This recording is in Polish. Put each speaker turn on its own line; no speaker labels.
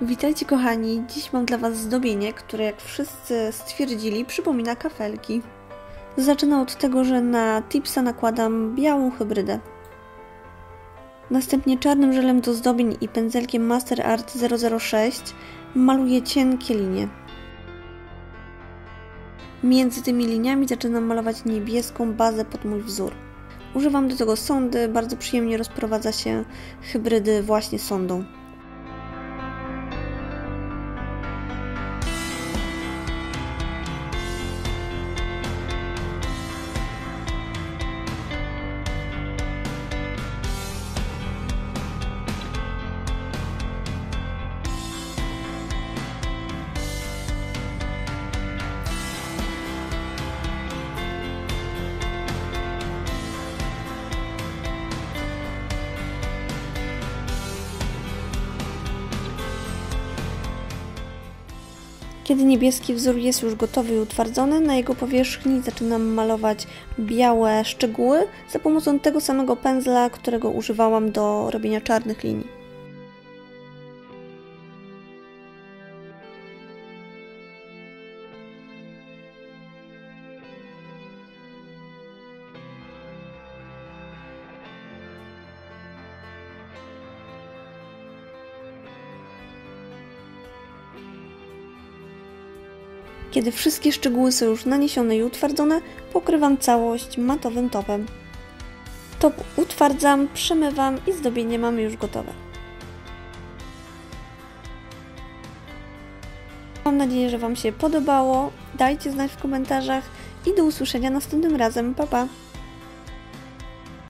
Witajcie kochani, dziś mam dla Was zdobienie, które jak wszyscy stwierdzili przypomina kafelki. Zaczynam od tego, że na tipsa nakładam białą hybrydę. Następnie czarnym żelem do zdobień i pędzelkiem Master Art 006 maluję cienkie linie. Między tymi liniami zaczynam malować niebieską bazę pod mój wzór. Używam do tego sondy, bardzo przyjemnie rozprowadza się hybrydy właśnie sondą. Kiedy niebieski wzór jest już gotowy i utwardzony, na jego powierzchni zaczynam malować białe szczegóły za pomocą tego samego pędzla, którego używałam do robienia czarnych linii. Kiedy wszystkie szczegóły są już naniesione i utwardzone, pokrywam całość matowym topem. Top utwardzam, przemywam i zdobienie mamy już gotowe. Mam nadzieję, że Wam się podobało. Dajcie znać w komentarzach i do usłyszenia następnym razem. Pa, pa!